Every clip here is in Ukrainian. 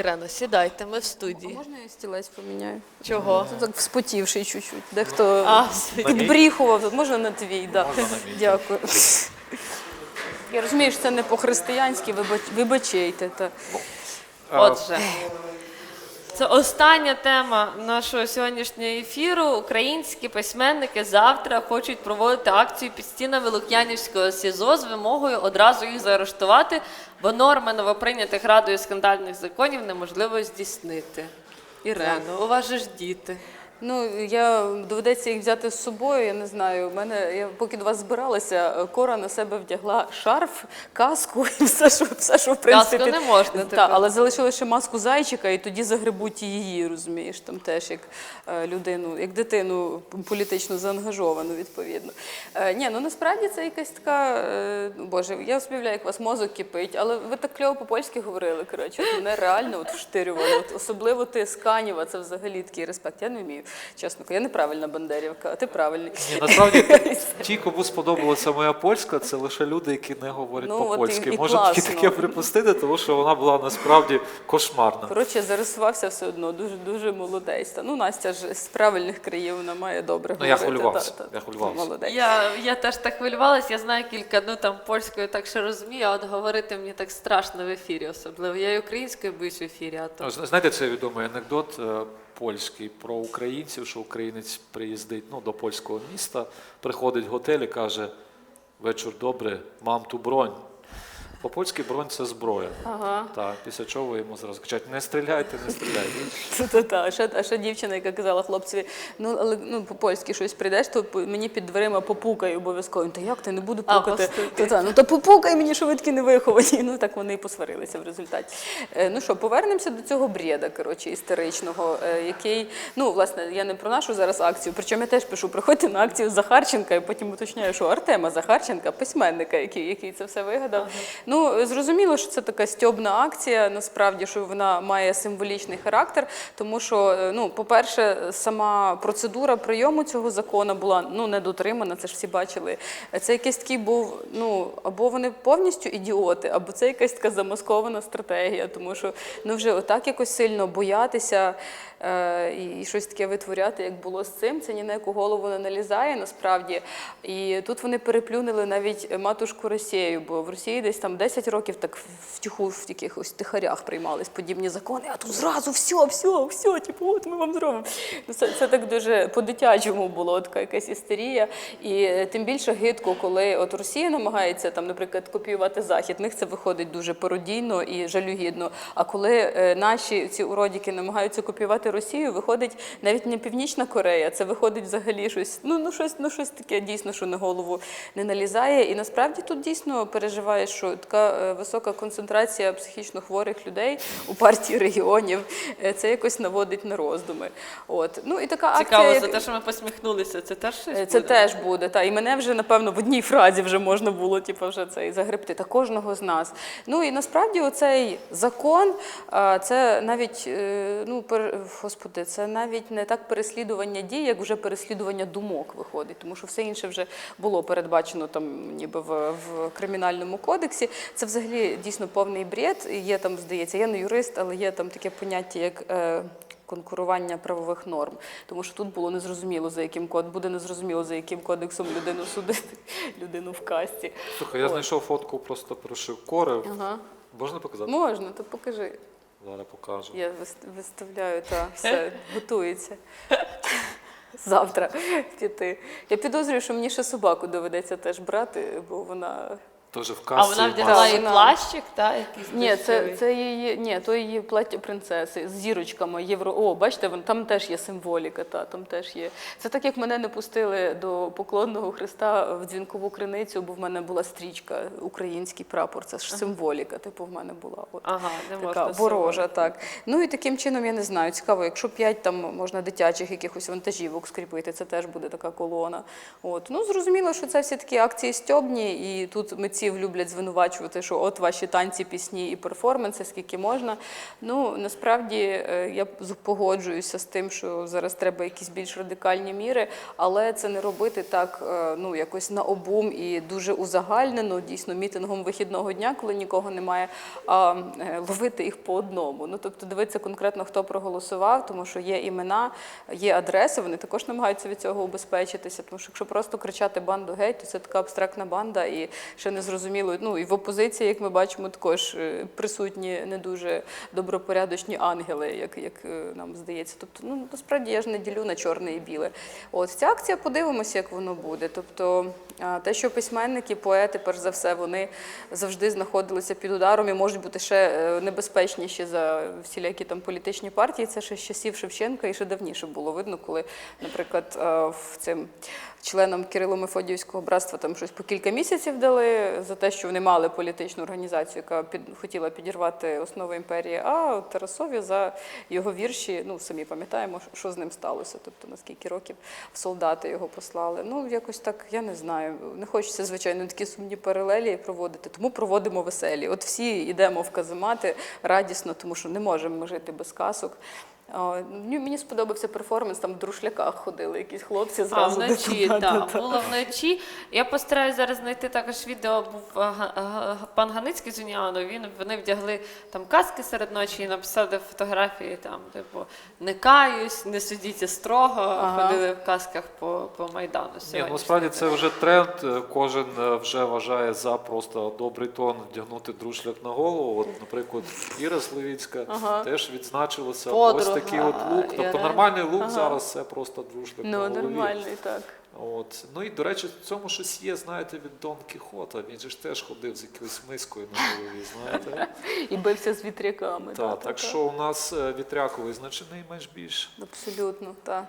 Ірена, сідайте, ми в студії. Можна я стілець поміняю? Чого? Тут так вспотівший чуть-чуть. Дехто А, підбріхував. Тут можна на твій, да. Можна на мій. Дякую. Я розумію, що це не по-християнськи, вибач- вибачайте. Та. Отже, це остання тема нашого сьогоднішнього ефіру. Українські письменники завтра хочуть проводити акцію під стінами Лук'янівського СІЗО з вимогою одразу їх заарештувати, бо норми новоприйнятих радою скандальних законів неможливо здійснити. Ірено, у вас же ж діти. Ну, я доведеться їх взяти з собою. Я не знаю. У мене я поки до вас збиралася, Кора на себе вдягла шарф, каску і все, що все, що в принципі. Каску не можна Та, але залишили ще маску зайчика, і тоді загребуть її, розумієш, там теж як е, людину, як дитину політично заангажовану, відповідно. Е, ні, ну насправді це якась така. Е, ну, Боже, я уявляю, як у вас мозок кипить, але ви так кльово по-польськи говорили. Коротше, от мене реально от вштирювало. От особливо ти з Канєва, це взагалі такий респект. Я не вмію, чесно. Я неправильна бандерівка, а ти правильний. Ні, насправді ті, кому сподобалася моя польська, це лише люди, які не говорять Ну, по-польськи. і- і Можу тільки класно. таке припустити, тому що вона була насправді кошмарна. Коротше, зарисувався все одно, дуже дуже молодець. Та, Ну, Настя ж з правильних країв, вона має добре Ну, я хвилювався, Та, та, я хвилювався. Молодець. Я, я теж так хвилювалась, я знаю кілька, ну там польською так ще розумію, а от говорити мені так страшно в ефірі особливо. Я і українською боюсь в ефірі, а то. Знаєте, це відомий анекдот е, польський про українців, що українець приїздить ну, до польського міста, приходить в готель і каже: вечір добре, мам ту бронь. По-польськи бронь це зброя. Ага. Так, після чого йому зразу кажуть, не стріляйте, не стріляйте. Та-та-та. А ще, а ще дівчина, яка казала хлопцеві, ну але ну по-польськи щось прийдеш, то мені під дверима попукай обов'язково. Та як ти не буду пукати? Та-та, ну то попукай мені, що ви такі не виховані. Ну так вони і посварилися в результаті. Е, ну що, повернемося до цього брєда, коротше, історичного, е, який, ну власне, я не про нашу зараз акцію, причому я теж пишу, приходьте на акцію Захарченка, і потім уточняю, що Артема Захарченка, письменника, який, який це все вигадав. Ну, зрозуміло, що це така стьобна акція, насправді, що вона має символічний характер, тому що, е, ну, по-перше, сама процедура прийому цього закону була ну, не дотримана, це ж всі бачили. Це якийсь такий був, ну, або вони повністю ідіоти, або це якась така замаскована стратегія, тому що ну, вже отак якось сильно боятися е, і, щось таке витворяти, як було з цим, це ні на яку голову не налізає насправді. І тут вони переплюнили навіть матушку Росію, бо в Росії десь там 10 років так втіху в якихось тихарях приймались подібні закони, а тут зразу все, все, все, типу, от ми вам зробимо. Ну, Це, це так дуже по-дитячому було, така якась істерія. І е, тим більше гидко, коли от Росія намагається там, наприклад, копіювати захід, в них це виходить дуже пародійно і жалюгідно. А коли е, наші ці уродіки намагаються копіювати Росію, виходить навіть не Північна Корея, це виходить взагалі щось, ну, ну щось, ну щось таке дійсно, що на голову не налізає. І насправді тут дійсно переживає, що така е, висока концентрація психічно хворих людей у партії регіонів е, це якось наводить на роздуми. От ну і така Цікаво, акція. за те, що ми посміхнулися, це теж щось Е, Це буде? теж буде. Та і мене вже напевно в одній фразі вже можна було типу, вже це і загребти та кожного з нас. Ну і насправді оцей закон, це навіть ну господи, це навіть не так переслідування дій, як вже переслідування думок виходить, тому що все інше вже було передбачено там, ніби в, в кримінальному кодексі. Це взагалі дійсно повний бред. Є там, здається, я не юрист, але є там таке поняття, як. Е, конкурування правових норм, тому що тут було незрозуміло за яким код буде незрозуміло за яким кодексом людину судити, людину в касті. Слухай, я От. знайшов фотку просто прошив кори. Ага. Можна показати? Можна, то покажи. Зараз покажу. Я виставляю та все готується. Завтра піти. Я підозрюю, що мені ще собаку доведеться теж брати, бо вона Теж в А вона вдягла і вона- плащик, та, якийсь Ні, це, це її, ні, то її плаття принцеси з зірочками євро. О, бачите, вон там теж є символіка. Та там теж є. Це так, як мене не пустили до поклонного Христа в дзвінкову криницю, бо в мене була стрічка, український прапор. Це ж символіка. Типу, в мене була. От. Ага, не можна Така ворожа, так. Ну і таким чином я не знаю. Цікаво, якщо п'ять там можна дитячих якихось вантажівок скріпити, це теж буде така колона. От ну зрозуміло, що це всі такі акції стьобні, і тут митці митців люблять звинувачувати, що от ваші танці, пісні і перформанси, скільки можна. Ну насправді е, я погоджуюся з тим, що зараз треба якісь більш радикальні міри, але це не робити так, е, ну якось на обум і дуже узагальнено, дійсно мітингом вихідного дня, коли нікого немає, а е, ловити їх по одному. Ну тобто дивитися конкретно, хто проголосував, тому що є імена, є адреси, вони також намагаються від цього убезпечитися. Тому що якщо просто кричати банду геть, то це така абстрактна банда, і ще не зрозуміло. Ну і в опозиції, як ми бачимо, також е, присутні не дуже добропорядочні ангели, як, як е, нам здається. Тобто, ну насправді я ж не ділю на чорне і біле. От ця акція, подивимося, як воно буде. Тобто, те, що письменники, поети, перш за все, вони завжди знаходилися під ударом і можуть бути ще е, небезпечніші за всілякі там політичні партії. Це ще з часів Шевченка і ще давніше було видно, коли, наприклад, в цим членам Кирило-Мефодіївського братства там щось по кілька місяців дали за те, що вони мали політичну організацію, яка під хотіла підірвати основи імперії. А Тарасові за його вірші, ну самі пам'ятаємо, що з ним сталося. Тобто на скільки років солдати його послали. Ну якось так, я не знаю. Не хочеться, звичайно, такі сумні паралелі проводити, тому проводимо веселі. От всі йдемо в каземати радісно, тому що не можемо жити без касок. А, Мені сподобався перформанс, там в друшляках ходили якісь хлопці А, зразу. вночі, депутати, так. та. Було вночі. Я постараюсь зараз знайти також відео. Був а, Га- пан Ганицький з Уніану. Він вони вдягли там каски серед ночі і написали фотографії там, типу, не каюсь, не судіть строго. Ага. Ходили в касках по, по майдану. Ні, ну, сьогодні. насправді це вже тренд. е, Кожен е, вже вважає за просто добрий тон вдягнути друшляк на голову. От, наприклад, Іра Славіцька Ага. теж відзначилася. Подруга такий от лук. Тобто нормальний лук Ага. зараз це просто на Ну, голові. нормальний, так. От. Ну і, до речі, в цьому щось є, знаєте, від Дон Кіхота. Він же ж теж ходив з якоюсь мискою на голові, знаєте. І бився з вітряками. Та, так що у нас е, вітряк визначений менш більше. Абсолютно, так.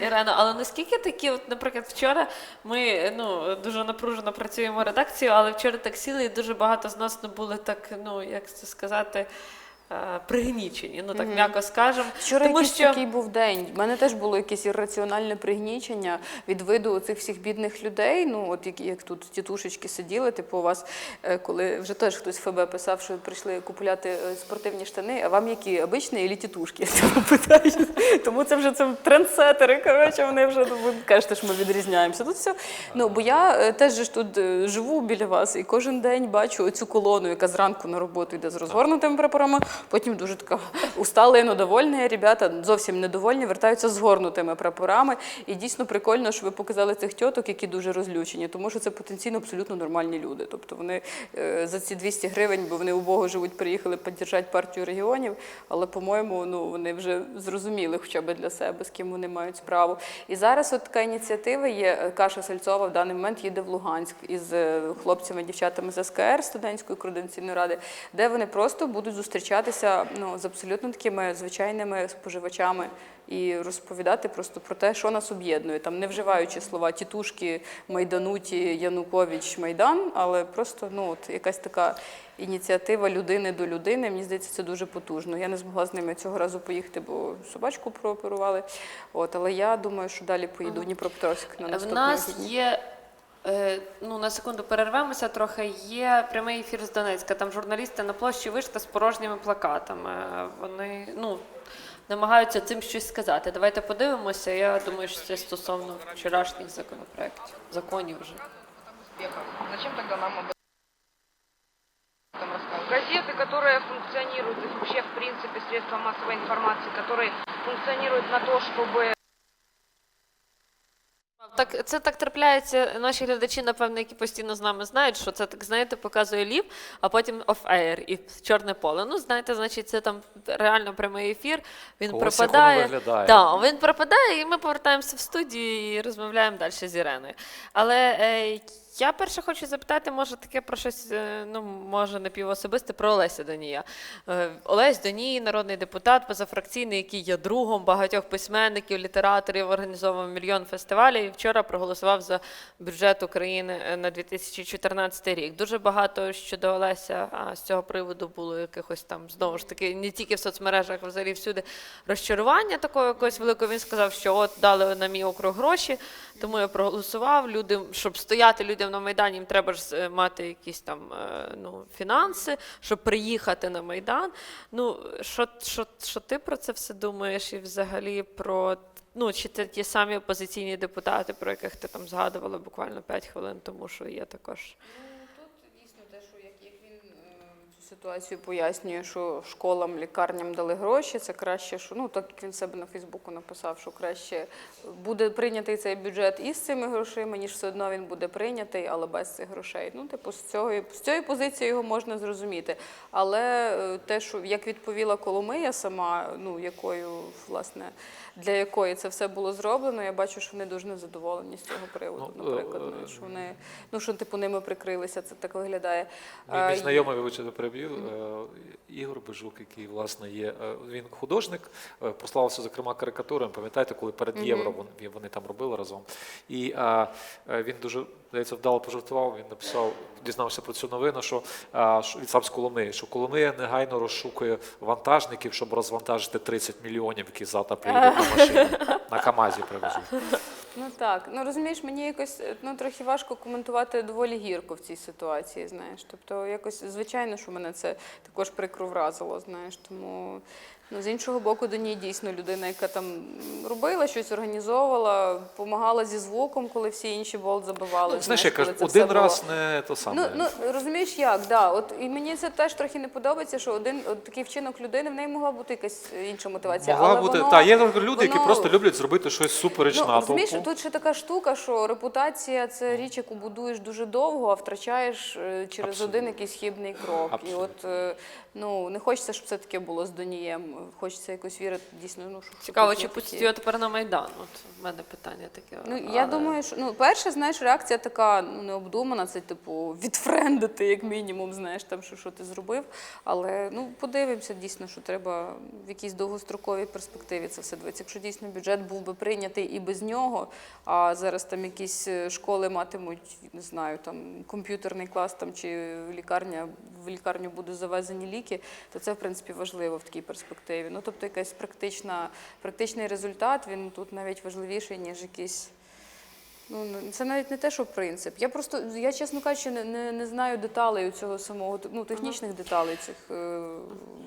Ірена, але наскільки такі, от, наприклад, вчора ми ну, дуже напружено працюємо редакцією, але вчора так сіли і дуже багато з нас ну, були так, ну як це сказати, пригнічені, ну так м'яко скажемо. Вчора Тому якийсь що такий був день. У мене теж було якесь ірраціональне пригнічення від виду цих всіх бідних людей. Ну, от які як тут тітушечки сиділи, типу, у вас, е, коли вже теж хтось в ФБ писав, що прийшли купувати е, спортивні штани, а вам які обичні і тітушки? Тому це вже це трендсетери. Коротше, вони вже ну, ви кажете, що ми відрізняємося. Тут все. Ну, бо я е, теж ж тут е, живу біля вас і кожен день бачу оцю колону, яка зранку на роботу йде з розгорнутими прапорами, потім дуже така усталена, довольна. Ребята зовсім недовольні, вертаються з згорнутими прапорами. І дійсно прикольно, що ви показали цих тьоток, які дуже розлючені, тому що це потенційно абсолютно нормальні люди. Тобто вони е, за ці 200 гривень, бо вони убого живуть, приїхали підтримати партію регіонів, але, по-моєму, ну вони вже зрозуміли хоча б для себе, з ким вони мають справу. І зараз от така ініціатива є. е, Каша Сальцова в даний момент їде в Луганськ із е, хлопцями, дівчатами з СКР студентської координаційної ради, де вони просто будуть зустрічатися ну, з абсолютно такими звичайними споживачами і розповідати просто про те, що нас об'єднує, там не вживаючи слова тітушки, майдануті, Янукович, Майдан, але просто ну от якась така ініціатива людини до людини. Мені здається, це дуже потужно. Я не змогла з ними цього разу поїхати, бо собачку прооперували. От, але я думаю, що далі поїду в Дніпропетровськ на в наступні нас є. е, Ну, на секунду перервемося трохи. Є прямий ефір з Донецька. Там журналісти на площі вийшли з порожніми плакатами. Вони ну, намагаються цим щось сказати. Давайте подивимося. Я думаю, що це стосовно вчорашніх законопроєктів, законів вже. успехов. Зачем тогда нам об этом рассказывать? Газеты, которые функционируют, и вообще, в принципе, средства массовой информации, которые функционируют на то, чтобы так, це так трапляється. Наші глядачі, напевно, які постійно з нами знають, що це так, знаєте, показує лів, а потім оф-ейр і чорне поле. Ну, знаєте, значить, це там реально прямий ефір. Він Ось як воно пропадає. виглядає. Так, він пропадає, і ми повертаємося в студію і розмовляємо далі з Іреною. Але е, я перше хочу запитати, може, таке про щось, е, ну, може, напівособисте, про Олеся Донія. Е, Олесь Доній, народний депутат, позафракційний, який є другом багатьох письменників, літераторів, організовував мільйон фестивалів. І вчора проголосував за бюджет України е, на 2014 рік. Дуже багато щодо Олеся а, з цього приводу було якихось там знову ж таки не тільки в соцмережах, а взагалі всюди розчарування такого якогось великого. Він сказав, що от дали на мій округ гроші, тому я проголосував. Люди, щоб стояти людям людям на Майдані їм треба ж е, мати якісь там е, ну, фінанси, щоб приїхати на Майдан. Ну, що, що, що ти про це все думаєш і взагалі про. Ну, чи це ті самі опозиційні депутати, про яких ти там згадувала буквально 5 хвилин тому, що є також. Тут дійсно те, що як, як він е, цю ситуацію пояснює, що школам, лікарням дали гроші, це краще, що ну так як він себе на Фейсбуку написав, що краще буде прийнятий цей бюджет із цими грошима, ніж все одно він буде прийнятий, але без цих грошей. Ну, типу, з цього з цієї позиції його можна зрозуміти. Але е, те, що як відповіла Коломия сама, ну якою власне для якої це все було зроблено, я бачу, що вони дуже незадоволені з цього приводу. Ну, наприклад, е, ну, що вони ну що типу ними прикрилися, це так виглядає. Мій, мій і- знайомий, вибачте, переб'ю, е, Ігор Бежук, який власне є. е, Він художник, е, прославився, зокрема, карикатурами. Пам'ятаєте, коли перед євро вони, там робили разом. І він дуже здається, вдало пожартував. Він написав, дізнався про цю новину, що, що від сам з Коломиї, що Коломия негайно розшукує вантажників, щоб розвантажити 30 мільйонів, які завтра приїдуть на машині. На Камазі привезуть. Ну так, ну розумієш, мені якось е, ну трохи важко коментувати доволі гірко в цій ситуації. Знаєш, тобто, якось звичайно, що мене це також прикро вразило. Знаєш, тому ну з іншого боку, до ній дійсно людина, яка там робила щось, організовувала, допомагала зі звуком, коли всі інші болт забивали. Ну, знаєш, я кажу, один було. раз не то саме. Ну, ну розумієш, як да. От і мені це теж трохи не подобається, що один от такий вчинок людини в неї могла бути якась інша мотивація. Могла але бути. воно, Та, є люди, які просто люблять зробити щось супереч Ну, натовпу. розумієш, тут ще така штука, що репутація це річ, яку будуєш дуже довго, а втрачаєш е, через Абсолютно. один якийсь хибний крок. І от е, ну не хочеться, щоб це таке було з Донієм. Хочеться якось вірити дійсно. Ну що Цікаво, чи такі- тепер на Майдан? От в мене питання таке. Ну, я думаю, що ну, перше, знаєш, реакція така ну, необдумана, це типу відфрендити, як мінімум, знаєш, там, що, що ти зробив. Але ну, подивимося дійсно, що треба в якійсь довгостроковій перспективі це все дивитися. Якщо дійсно бюджет був би прийнятий і без нього, а зараз там якісь е, школи матимуть, не знаю, там комп'ютерний клас там чи лікарня, в лікарню будуть завезені ліки, то це в принципі важливо в такій перспективі. Ну тобто якась практична, практичний результат, він тут навіть важливіший, ніж якийсь. Ну, це навіть не те, що принцип. Я просто, я чесно кажучи, не, не, не знаю деталей цього самого, ну, технічних деталей цих е,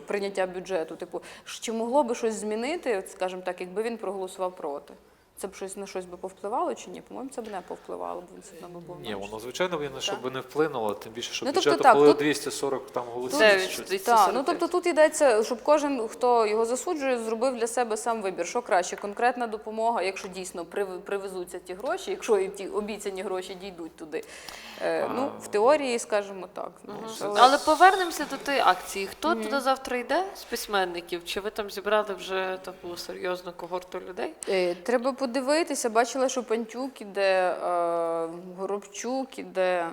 прийняття бюджету. Типу, чи могло би щось змінити, скажімо так, якби він проголосував проти? Це б щось на щось би повпливало чи ні? По-моєму, це б не повпливало, бо він все одно би був. Ні, воно звичайно він щоб би не вплинуло, тим більше, що Ну, тобто бюджету так, коли тут- 240 там голосів. Чи щось. Так, ну тобто тут йдеться, щоб кожен, хто його засуджує, зробив для себе сам вибір. Що краще, конкретна допомога, якщо дійсно прив- привезуться ті гроші, якщо і ті обіцяні гроші дійдуть туди. Е, ну, в теорії, скажімо так. Знаєш, але- Але повернемося до тієї акції. Хто туди завтра йде з письменників? Чи ви там зібрали вже таку серйозну когорту людей? Е, Треба подивитися. Бачила, що Пантюк іде, е, Горобчук іде,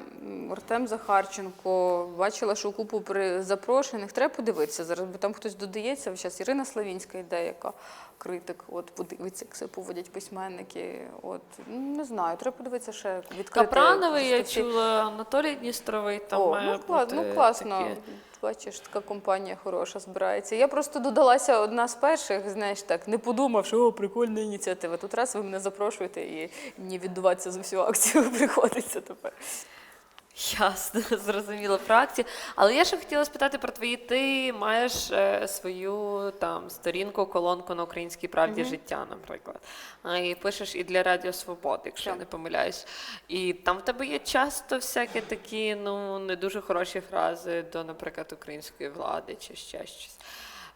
Артем Захарченко. Бачила, що купу при запрошених. Треба подивитися зараз, бо там хтось додається. Зараз Ірина Славінська йде, яка критик. От подивиться, як себе поводять письменники. От ну, не знаю, треба подивитися ще відкрити. Капрановий, я чула, Анатолій Дністровий там О, має ну, бути ну класно. такі. Бачиш, така компанія хороша збирається. Я просто додалася одна з перших, знаєш, так, не подумавши, о, прикольна ініціатива. Тут раз ви мене запрошуєте і мені віддуватися за всю акцію приходиться тепер. Ясно, зрозуміло про акцію. Але я ще хотіла спитати про твої. Ти маєш е, свою там сторінку, колонку на українській правді життя, наприклад. А, і пишеш і для Радіо Свободи, якщо я не помиляюсь. І там в тебе є часто всякі такі ну не дуже хороші фрази до, наприклад, української влади чи ще щось.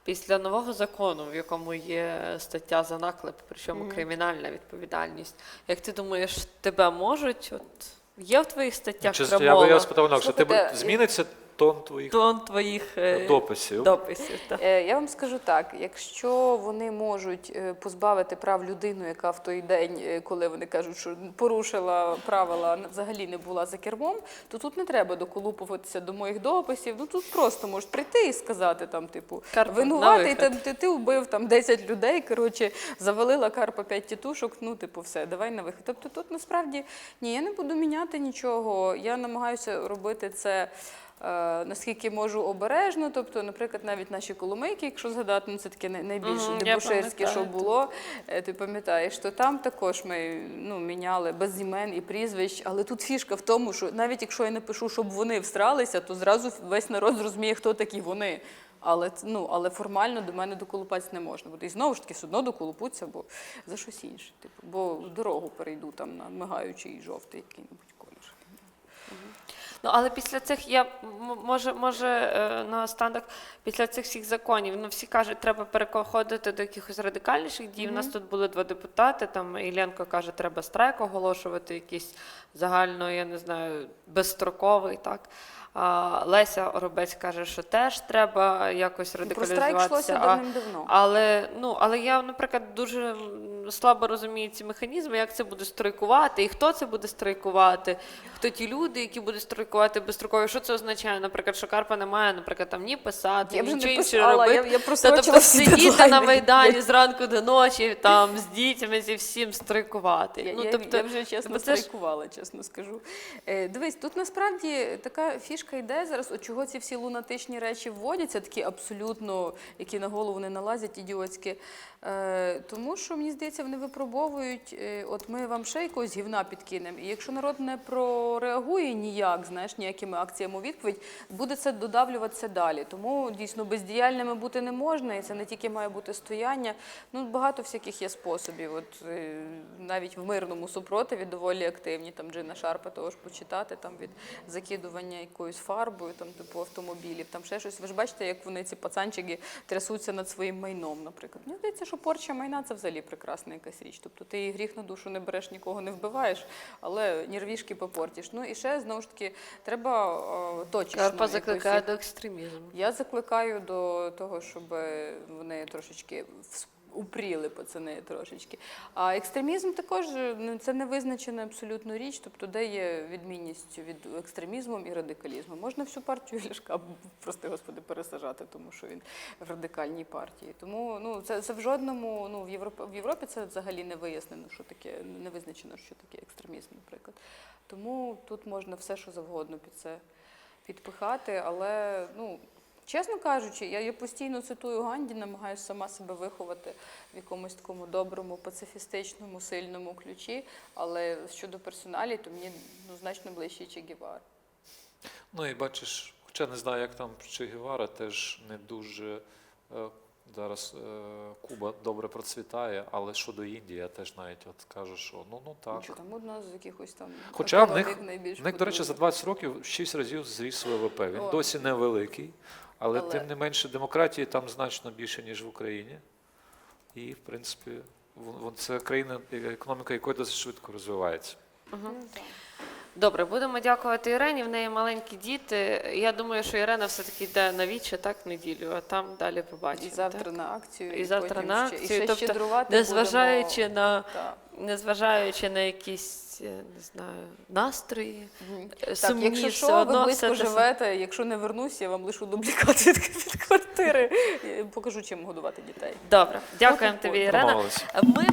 Після нового закону, в якому є стаття за наклеп, причому кримінальна відповідальність. Як ти думаєш, тебе можуть? От є в твоїх статтях Чи, я би я спитав інакше, ти тебе зміниться тон твоїх тон твоїх е, дописів? дописів. так. Е, Я вам скажу так: якщо вони можуть е, позбавити прав людину, яка в той день, коли вони кажуть, що порушила правила, взагалі не була за кермом, то тут не треба доколупуватися до моїх дописів. Ну тут просто можуть прийти і сказати там, типу, винуватий, там, ти, ти вбив там 10 людей. Коротше, завалила Карпа 5 тітушок. Ну, типу, все, давай на вихід. Тобто тут насправді ні, я не буду міняти нічого. Я намагаюся робити це. Е, наскільки можу обережно. Тобто, наприклад, навіть наші коломийки, якщо згадати, ну це таке най- найбільш Мгм, я дебоширське, що було. Е, Ти пам'ятаєш, то там також ми ну, міняли без імен і прізвищ. Але тут фішка в тому, що навіть якщо я напишу, щоб вони встралися, то зразу весь народ зрозуміє, хто такі вони. Але ну, але формально до мене доколупатися не можна буде. І знову ж таки, все одно доколупуться, бо за щось інше. Типу, бо дорогу перейду там на мигаючий жовтий який-небудь колір. Ну, але після цих я може, може е, наостанок, після цих всіх законів, ну всі кажуть, треба переходити до якихось радикальніших дій. У нас тут були два депутати. Там Ілленко каже, треба страйк оголошувати, якийсь загально, я не знаю, безстроковий, так. А Леся Оробець каже, що теж треба якось Про страйк йшлося давним-давно. але ну але я, наприклад, дуже слабо розумію ці механізми, як це буде страйкувати, і хто це буде страйкувати, хто ті люди, які будуть страйкувати безстроково. Що це означає? Наприклад, що Карпа не має, наприклад, там ні писати, Я нічого не іншого писала, робити. я- я Та, тобто сидіти на майдані зранку до ночі, там з дітьми зі всім страйкувати. Я, ну я, тобто, я вже чесно це страйкувала, чесно скажу. Е, дивись, тут насправді така фішка йде зараз, от чого ці всі лунатичні речі вводяться, такі абсолютно, які на голову не налазять, ідіотські. Е, тому що, мені здається, вони випробовують, е, от ми вам ще якогось гівна підкинемо. І якщо народ не прореагує ніяк, знаєш, ніякими акціями у відповідь, буде це додавлюватися далі. Тому дійсно бездіяльними бути не можна, і це не тільки має бути стояння. Ну, багато всяких є способів. От е, навіть в мирному супротиві доволі активні. Там Джина Шарпа того ж почитати, там від закидування якоюсь фарбою, там типу автомобілів, там ще щось. Ви ж бачите, як вони ці пацанчики трясуться над своїм майном, наприклад. Мені здається, що порча майна це взагалі прекрасна якась річ. Тобто ти і гріх на душу не береш, нікого не вбиваєш, але нервішки попортиш. Ну і ще знову ж таки треба е, точечно. Карпа закликає якось. до екстремізму. я закликаю до того, щоб вони трошечки вс- упріли пацани трошечки. А екстремізм також ну, це невизначена абсолютно річ, тобто де є відмінність від екстремізму і радикалізму. Можна всю партію Ляшка, прости господи, пересажати, тому що він в радикальній партії. Тому ну, це, це в жодному, ну, в Європі, в Європі це взагалі не вияснено, що таке, не визначено, що таке екстремізм, наприклад. Тому тут можна все, що завгодно під це підпихати, але ну. Чесно кажучи, я, постійно цитую Ганді, намагаюся сама себе виховати в якомусь такому доброму, пацифістичному, сильному ключі. Але щодо персоналі, то мені ну, значно ближче Че Гевара. Ну і бачиш, хоча не знаю, як там Че Гевара, теж не дуже е, зараз е, Куба добре процвітає, але щодо Індії, я теж навіть от кажу, що ну ну так. Що там одна з якихось там Хоча в них, в них, до речі, за потужних. 20 років 6 разів зріс ВВП. Він О. досі невеликий, але, Але- тим не менше демократії там значно більше, ніж в Україні. І, в принципі, це країна, економіка якої досить швидко розвивається. Добре, будемо дякувати Ірені. В неї маленькі діти. Я думаю, що Ірена все-таки йде на віче, так, неділю, а там далі побачимо. І завтра так? на акцію, І завтра потім на ще, і ще Тобто, щедрувати незважаючи будемо. на Так. Незважаючи на якісь, е, не знаю, настрої, е, Так, сумні, якщо все що, ви близько все те живете, якщо не вернусь, я вам лишу дублікат від, від квартири. Покажу, чим годувати дітей. Добре, дякуємо тобі, Ірена. Домовились. Ми